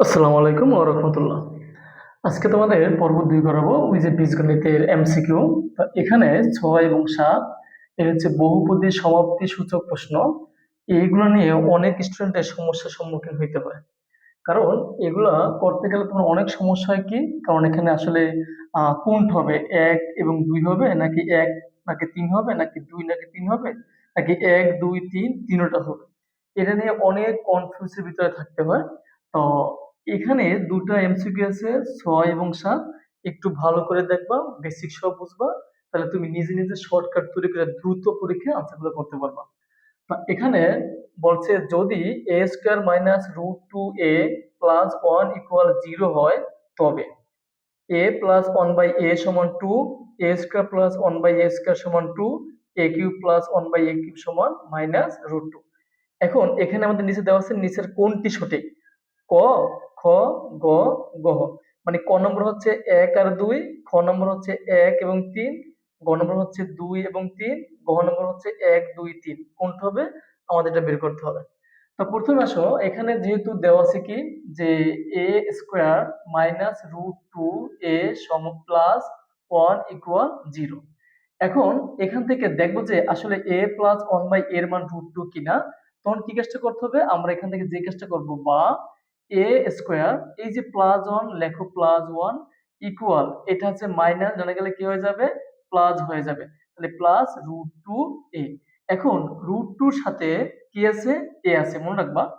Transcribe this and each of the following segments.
আসসালামু আলাইকুম ওয়া রাহমাতুল্লাহ। আজকে তোমাদের পর্ব দুই করাবো, ওই যে বীজগণিতের এমসিকিউ। এখানে ছয় এবং সাত, এর হচ্ছে বহুপদী সমাপ্তি সূচক প্রশ্ন। এইগুলো নিয়ে অনেক স্টুডেন্টের সমস্যার সম্মুখীন হইতে হয়। কারণ এগুলা করতে গেলে তোমার অনেক সমস্যা হয় কি? কারণ এখানে আসলে কোনটা হবে? এক এবং দুই হবে? নাকি এক, নাকি তিন হবে? নাকি দুই, নাকি তিন হবে? নাকি এক, দুই, তিন, তিনটা হবে? এটা নিয়ে অনেক কনফিউজের ভিতরে থাকতে হয়। তো এখানে দুটা এমসিকিউ আছে, ছয় এবং সাত। একটু ভালো করে দেখবা বেসিক সব বুঝবা। তাহলে তুমি নিজে নিজে শর্টকাট তৈরি করে দ্রুত পরীক্ষায় আনসারগুলো করতে পারবা। এখানে বলছে, যদি a square minus root two a plus one equal zero হয়, তবে a plus one by a সমান two a square plus one by a square সমান two a cube plus one by a cube সমান minus root two এখন এখানে আমাদের নিচে দেওয়া আছে, নিচের কোনটি সঠিক? ক গ গ মানে ক নম্বর হচ্ছে এক আর দুই, খ নম্বর হচ্ছে এক এবং তিন, গ নম্বর হচ্ছে দুই এবং তিন গ নম্বর হচ্ছে এক, দুই, তিন। কোনটা হবে? আমাদের এটা বের করতে হবে। তো প্রথমে আসো, এখানে যেহেতু দেওয়া আছে কি? যে a square minus root two a সম প্লাস ওয়ান ইকুয়াল জিরো এখন এখান থেকে দেখব যে আসলে এ প্লাস ওয়ান বাই এর মান রুট টু কিনা। তখন কি কাজটা করতে হবে? আমরা এখান থেকে যে কাজটা করব বা এ স্কোয়ার এই যে প্লাস ওয়ান লেখো প্লাস ওয়ান ইকুয়াল এটা হচ্ছে মাইনাস জানা গেলে কি হয়ে যাবে? প্লাস হয়ে যাবে। তাহলে প্লাস রুট টু এ এখন রুট টুর সাথে কি আছে? এ আছে, মনে রাখবা।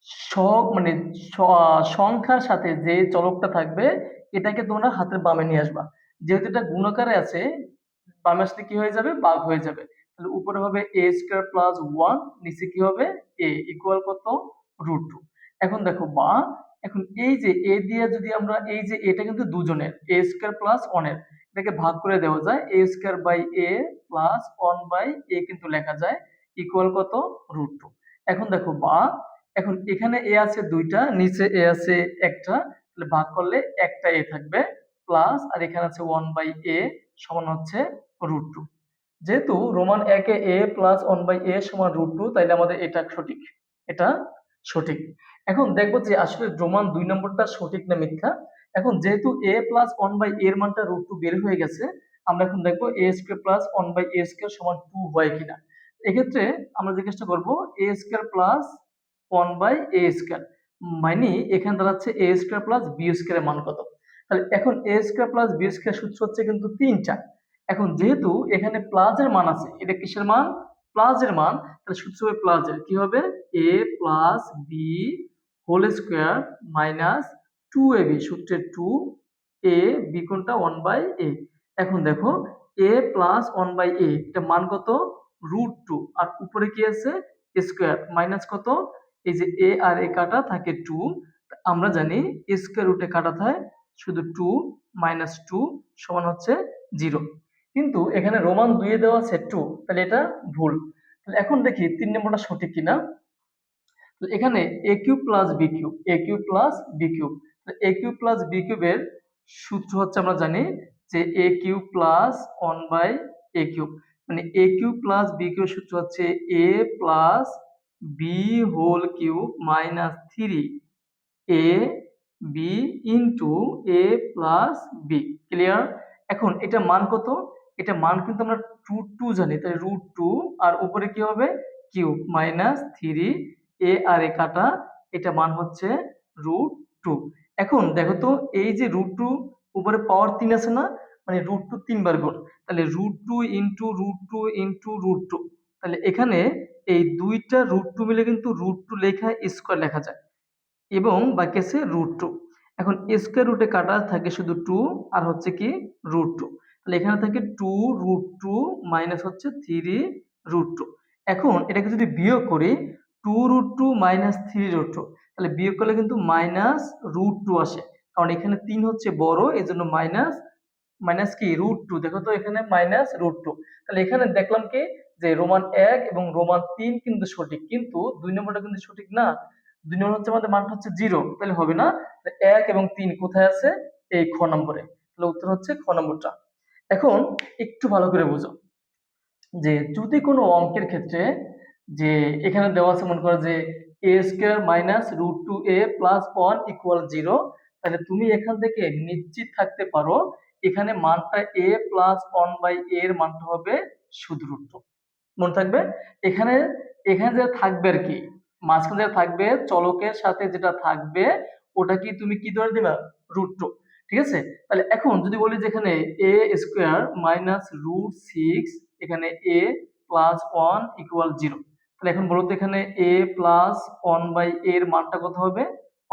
স- মানে সংখ্যার সাথে যে চলকটা থাকবে, এটাকে তোমরা হাতের বামে নিয়ে আসবা। যেহেতু এটা গুণাকারে আছে, বামে আসলে কি হয়ে যাবে? বাঘ হয়ে যাবে। তাহলে উপরে হবে এ স্কোয়ার প্লাস ওয়ান নিচে কি হবে? এ ইকুয়াল কত? রুট টু এখন দেখো বা এখন এই যে এ দিয়ে যদি আমরা এই যে এটা কিন্তু দুজনের, এ স্কোয়ার প্লাস ওয়ানের, এটাকে ভাগ করে দেওয়া যায়, a square by a plus one by a কিন্তু লেখা যায় ইকুয়াল কত? রুট টু এখন দেখো বা এখন এখানে এ আছে দুইটা, নিচে এ আছে একটা, তাহলে ভাগ করলে একটা এ থাকবে প্লাস, আর এখানে আছে ওয়ান বাই এ সমান হচ্ছে রুট টু যেহেতু রোমান একে a plus one by a সমান রুট টু তাইলে আমাদের এটা সঠিক এটা সঠিক। এখন দেখব যে আসলে রোমান দুই নম্বরটা সঠিক না মিথ্যা। এখন যেহেতু এ প্লাস ওয়ান বাই এর মানটা রুট টু বের হয়ে গেছে, আমরা এখন দেখব a square plus one by a square সমান টু হয় কিনা। এক্ষেত্রে আমরা কাজটা করব a square plus one by a square মানে এখানে দাঁড়াচ্ছে এ স্কোয়ার প্লাস বি স্কোয়ারের মান কত। তাহলে এখন a square plus b square সূত্র হচ্ছে কিন্তু তিনটা। এখন যেহেতু এখানে প্লাসের মান আছে, এটা কিসের মান? প্লাসের মান। তাহলে সূত্র হবে প্লাসের কি হবে? A plus b whole square minus two a b সূত্রের টু এ বি কোনটা ওয়ান বাই এ এখন দেখো a plus one by a এটা মান কত? রুট টু আর উপরে কি আছে? স্কোয়ার মাইনাস কত? এই যে এ আর এ কাটা থাকে টু আমরা জানি স্কোয়ার রুটে কাটা থাকে শুধু টু মাইনাস টু সমান হচ্ছে জিরো কিন্তু এখানে রোমান দুইয়ে দেওয়া আছে টু তাহলে এটা ভুল। তাহলে এখন দেখি তিন নম্বরটা সঠিক কিনা। তো এখানে a cube plus b cube a cube plus b cube. A cube plus b কিউবের সূত্র হচ্ছে আমরা জানি যে a cube plus one by a cube. মানে a cube plus b cube সূত্র হচ্ছে a plus b whole cube minus three a b into a plus b clear? এখন এটা মান কত? এটা মান কিন্তু আমরা রুট টু জানি তাই রুট টু আর উপরে কি হবে? কিউব মাইনাস থ্রি এ আর এ কাটা এটা মান হচ্ছে রুট টু এখন দেখো তো, এই যে রুট টু উপরে পাওয়ার তিন আছে না? মানে রুট টু তিনবার গুণ। তাহলে root two into root two into root two তাহলে এখানে এই দুইটা রুট টু মিলে কিন্তু রুট টু লেখা স্কোয়ার লেখা যায়। এবং বাকি আছে রুট টু এখন স্কোয়ার রুটে কাটা থাকে শুধু টু আর হচ্ছে কি রুট টু তাহলে এখানে থাকে টু রুট টু মাইনাস হচ্ছে থ্রি রুট টু এখন এটাকে যদি বিয়োগ করি two root two minus three root two তাহলে বিয়োগ করলে কিন্তু মাইনাস রুট টু আসে। কারণ এখানে তিন হচ্ছে বড় এই জন্য মাইনাস মাইনাস কি? রুট টু দেখো তো এখানে মাইনাস রুট টু তাহলে এখানে দেখলাম কি? যে রোমান এক এবং রোমান তিন কিন্তু সঠিক। কিন্তু দুই নম্বরটা কিন্তু সঠিক না। দুই নম্বর হচ্ছে আমাদের মানটা হচ্ছে জিরো তাহলে হবে না? এক এবং তিন কোথায় আছে? এই খ নম্বরে। তাহলে উত্তর হচ্ছে খ নম্বরটা। এখন একটু ভালো করে বুঝো। যে যদি কোনো অঙ্কের ক্ষেত্রে যে এখানে দেওয়া আছে, মনে করো যে a square minus root two a plus one equal zero তাহলে তুমি এখান থেকে নিশ্চিত থাকতে পারো, এখানে মানটা a plus one by a এর মানটা হবে শুধু রুট টু মনে থাকবে? এখানে এখানে যেটা থাকবে আর কি, মাঝখানে যেটা থাকবে, চলকের সাথে যেটা থাকবে, ওটা কি তুমি কি ধরে দিবা রুট টু ঠিক আছে? তাহলে এখন যদি বলি যে এখানে a square minus root six এখানে a plus one equal zero তাহলে এখন বলো তো এখানে এ প্লাস ওয়ান বাই এর মানটা কত হবে?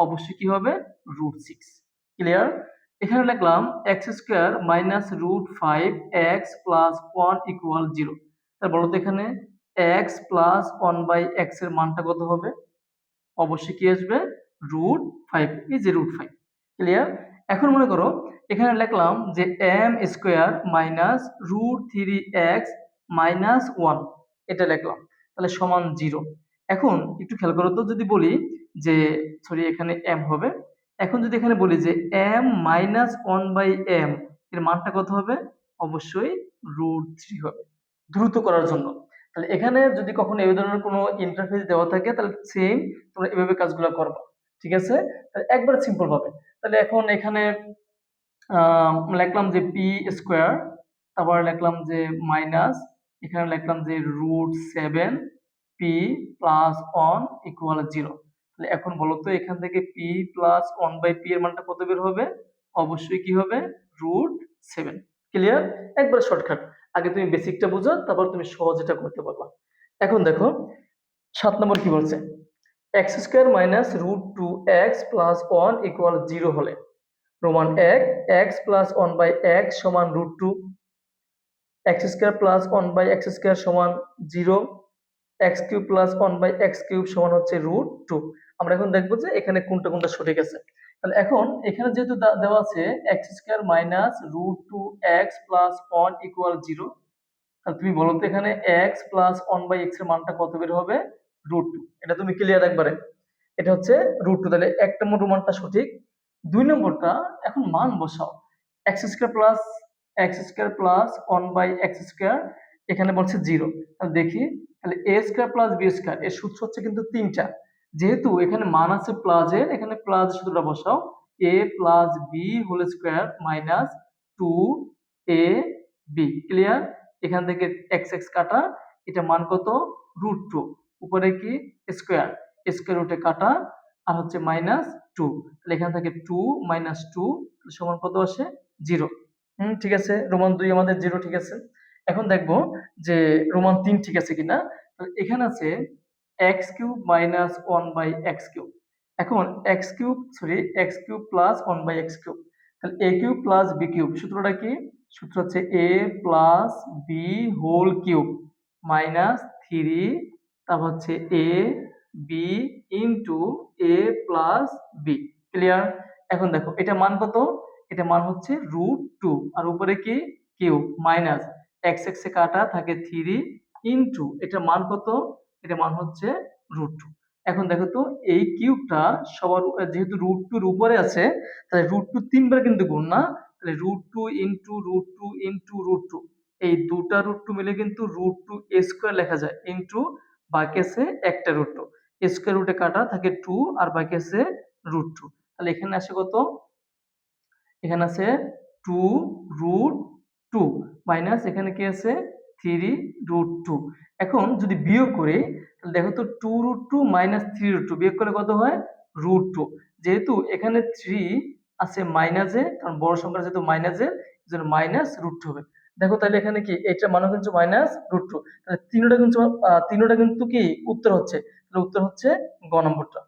অবশ্যই কি হবে? রুট সিক্স ক্লিয়ার এখানে লিখলাম x square minus root five x plus one equal zero তাহলে বলো তো এখানে এক্স প্লাস ওয়ান বাই এক্সের মানটা কত হবে? অবশ্যই কি আসবে? রুট ফাইভ যে রুট ফাইভ ক্লিয়ার এখন মনে করো এখানে লিখলাম যে m square minus root three x minus one এটা লিখলাম। তাহলে সমান জিরো। এখন একটু খেয়াল করো তো, যদি বলি যে সরি এখানে এম হবে। এখন যদি এখানে বলি যে m minus one by m এর মানটা কত হবে? অবশ্যই রুট থ্রি হবে। দ্রুত করার জন্য। তাহলে এখানে যদি কখনো এই ধরনের কোনো ইন্টারফেস দেওয়া থাকে, তাহলে সেম তোমরা এভাবে কাজগুলো করবা। ঠিক আছে? তাহলে একবার সিম্পল ভাবে। তাহলে এখন এখানে লিখলাম যে পি স্কোয়ার তারপর লিখলাম যে মাইনাস এখানে লিখলাম যে root seven p plus one equal zero তাহলে এখন বলো তো এখান থেকে p plus one by p এর মানটা কত বের হবে? অবশ্যই কি হবে? রুট সেভেন ক্লিয়ার একবার শর্টকাট আগে তুমি বেসিকটা বুঝো, তারপর তুমি সহজ এটা করতে পারবা। এখন দেখো, সাত নম্বর কি বলছে? X square minus root two x plus one equal zero হলে। রোমান এক x plus one by x সমান root two x square plus one by x square সমান zero x cube plus one by x cube সমান হচ্ছে root two আমরা এখন দেখব যে এখানে কোনটা কোনটা সঠিক আছে। তাহলে এখন এখানে যেহেতু দেওয়া আছে x square minus root two x plus one equal zero তাহলে তুমি বলো তো এখানে এক্স প্লাস ওয়ান বাই এক্সের মানটা কত বের হবে? রুট টু এটা তুমি ক্লিয়ার একবারে। এটা হচ্ছে রুট টু তাহলে এক নম্বর মানটা সঠিক। দুই নম্বরটা, এখন মান বসাও। X square plus x square plus one by x square, এখানে বলছে জিরো। তাহলে দেখি, তাহলে a square plus b square, এর সূত্র হচ্ছে কিন্তু তিনটা। যেহেতু এখানে মান আছে প্লাসের, এখানে প্লাস সূত্রটা বসাও, a plus b whole square minus two a b. Clear? এখান থেকে এক্স এক্স কাটা, এটা মান কত? Root two. উপরে কি? স্কোয়ার। স্কোয়ার রুটে কাটা, আর হচ্ছে মাইনাস টু। তাহলে এখান থেকে টু মাইনাস টু সমান কত আসে? জিরো। হুম, ঠিক আছে। রোমান দুই আমাদের জিরো, ঠিক আছে। এখন দেখব যে রোমান তিন ঠিক আছে কিনা। এখানে আছে x cube minus one by x cube. এখন x cube, sorry x cube plus one by x cube. তাহলে a cube plus b cube, সূত্রটা কি? সূত্র হচ্ছে a plus b whole cube minus three, তারপর হচ্ছে a b into a plus b clear? এখন দেখো, এটা মান কত? এটা মান হচ্ছে রুট টু আর উপরে কি? কিউব মাইনাস এক্স এক্স কাটা থাকে থ্রি ইন্টু এটা মান কত? এটা মান হচ্ছে রুট টু এখন দেখো তো, এই কিউবটা সবার, যেহেতু রুট টুর উপরে আছে, তাহলে রুট টু তিনবার কিন্তু গুণ না, তাহলে root two into root two into root two এই দুটা রুট টু মিলে কিন্তু রুট টু এ স্কোয়ার লেখা যায় ইন্টু বাকি আছে একটা রুট টু স্কোয়ার রুটে কাটা থাকে টু আর বাকি আছে রুট টু তাহলে এখানে আসে কত? এখানে আছে টু রুট টু মাইনাস এখানে কি আছে? থ্রি রুট টু এখন যদি বিয়োগ করি, তাহলে দেখো তো two root two minus three root two বিয়োগ করলে কত হয়? রুট টু যেহেতু এখানে থ্রি আছে মাইনাসে কারণ বড় সংখ্যা যেহেতু মাইনাসে জন্য মাইনাস রুট টু হবে। দেখো তাহলে এখানে কি? এটা মানে কিন্তু মাইনাস রুট টু তাহলে তিনটা কিন্তু তিনটা কিন্তু কি? উত্তর হচ্ছে। তাহলে উত্তর হচ্ছে গ নম্বরটা।